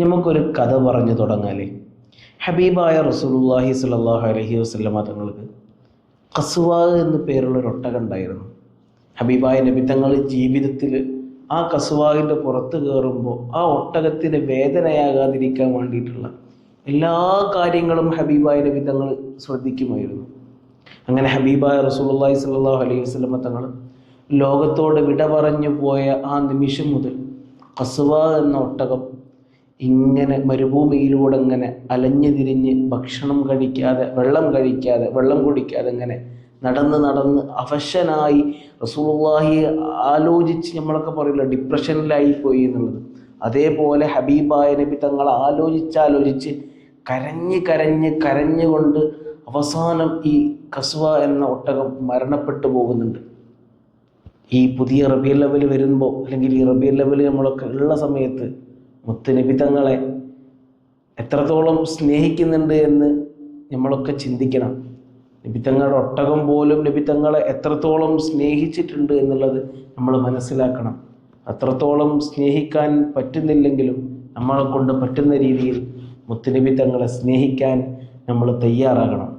നമുക്കൊരു കഥ പറഞ്ഞു തുടങ്ങാലേ. ഹബീബായ റസൂലുള്ളാഹി സ്വല്ലല്ലാഹു അലൈഹി വസല്ലമ തങ്ങൾക്ക് കസുവ എന്ന് പേരുള്ള ഒരു ഒട്ടകം ഉണ്ടായിരുന്നു. ഹബീബായ നബി തങ്ങൾ ജീവിതത്തിൽ ആ കസുവാവിന്റെ പുറത്ത് കയറുമ്പോൾ ആ ഒട്ടകത്തിന് വേദനയാകാതിരിക്കാൻ വേണ്ടിയിട്ടുള്ള എല്ലാ കാര്യങ്ങളും ഹബീബായ നബി തങ്ങൾ ശ്രദ്ധിക്കുമായിരുന്നു. അങ്ങനെ ഹബീബായ റസൂലുള്ളാഹി സ്വല്ലല്ലാഹു അലൈഹി വസല്ലമ തങ്ങൾ ലോകത്തോട് വിട പറഞ്ഞു പോയ ആ നിമിഷം മുതൽ കസുവ എന്ന ഒട്ടകം ഇങ്ങനെ മരുഭൂമിയിലൂടെ ഇങ്ങനെ അലഞ്ഞു തിരിഞ്ഞ് ഭക്ഷണം കഴിക്കാതെ വെള്ളം കഴിക്കാതെ വെള്ളം കുടിക്കാതെ ഇങ്ങനെ നടന്ന് നടന്ന് അവശനായി റസൂലുള്ളാഹിയെ ആലോചിച്ച് നമ്മളൊക്കെ പറയില്ല ഡിപ്രഷനിലായി പോയി എന്നുള്ളത്. അതേപോലെ ഹബീബായ നബി തങ്ങൾ ആലോചിച്ചാലോചിച്ച് കരഞ്ഞ് കരഞ്ഞ് കരഞ്ഞുകൊണ്ട് അവസാനം ഈ കസ്വ എന്ന ഒട്ടകം മരണപ്പെട്ടു പോകുന്നുണ്ട്. ഈ പുതിയ റബിയൽ ലെവൽ വരുമ്പോൾ അല്ലെങ്കിൽ ഈ റബിയൽ ലെവൽ നമ്മളൊക്കെ ഉള്ള സമയത്ത് മുത്ത് നബി തങ്ങളെ എത്രത്തോളം സ്നേഹിക്കുന്നുണ്ട് എന്ന് നമ്മളൊക്കെ ചിന്തിക്കണം. നബിത്തങ്ങളുടെ ഒട്ടകം പോലും നബിത്തങ്ങളെ എത്രത്തോളം സ്നേഹിച്ചിട്ടുണ്ട് എന്നുള്ളത് നമ്മൾ മനസ്സിലാക്കണം. അത്രത്തോളം സ്നേഹിക്കാൻ പറ്റുന്നില്ലെങ്കിലും നമ്മളെ കൊണ്ട് പറ്റുന്ന രീതിയിൽ മുത്തുനബി തങ്ങളെ സ്നേഹിക്കാൻ നമ്മൾ തയ്യാറാകണം.